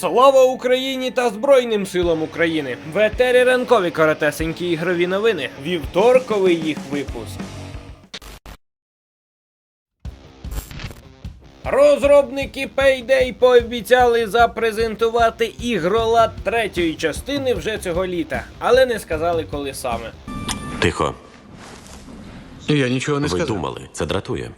Слава Україні та Збройним силам України! В етері ранкові коротесенькі ігрові новини. Вівторковий їх випуск. Розробники Payday пообіцяли запрезентувати ігролад третьої частини вже цього літа, але не сказали коли саме. Тихо, Я нічого не ви сказав. думали, це дратує.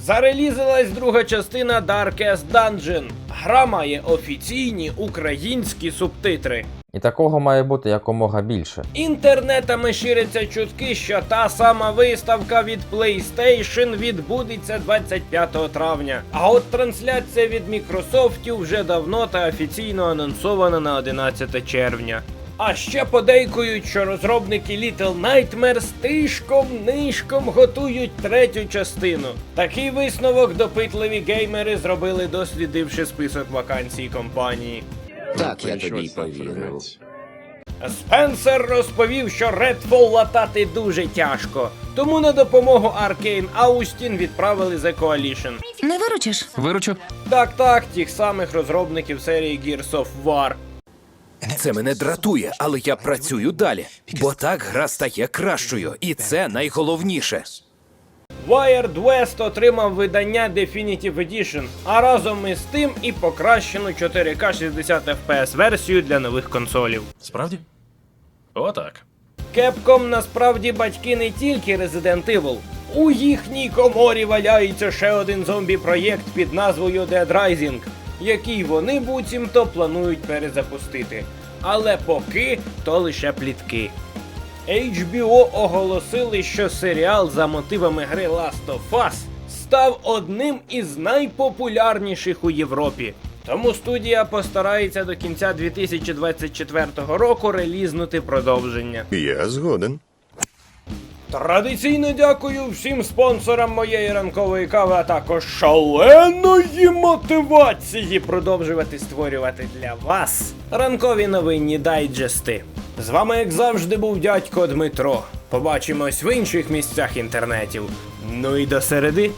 Зарелізилась друга частина Darkest Dungeon. Гра має офіційні українські субтитри. І такого має бути якомога більше. Інтернетами ширяться чутки, що та сама виставка від PlayStation відбудеться 25 травня. А от трансляція від Microsoft вже давно та офіційно анонсована на 11 червня. А ще подейкують, що розробники Little Nightmares тишком нишком готують третю частину. Такий висновок допитливі геймери зробили, дослідивши список вакансій компанії. Так, я тобі повірив. Спенсер розповів, що Redfall латати дуже тяжко. Тому на допомогу Arkane Austin відправили The Coalition. Не виручиш? Виручу. Так, так, тих самих розробників серії Gears of War. Це мене дратує, але я працюю далі, бо так гра стає кращою, і це найголовніше. Wired West отримав видання Definitive Edition, а разом із тим і покращену 4К 60 FPS версію для нових консолів. Справді? Отак. Capcom насправді батьки не тільки Resident Evil. У їхній коморі валяється ще один зомбі-проєкт під назвою Dead Rising, який вони буцімто планують перезапустити. Але поки то лише плітки. HBO оголосили, що серіал за мотивами гри Last of Us став одним із найпопулярніших у Європі. Тому студія постарається до кінця 2024 року релізнути продовження. Я згоден. Традиційно дякую всім спонсорам моєї ранкової кави, а також шаленої мотивації продовжувати створювати для вас ранкові новинні дайджести. З вами, як завжди, був дядько Дмитро. Побачимось в інших місцях інтернетів. Ну і до середи.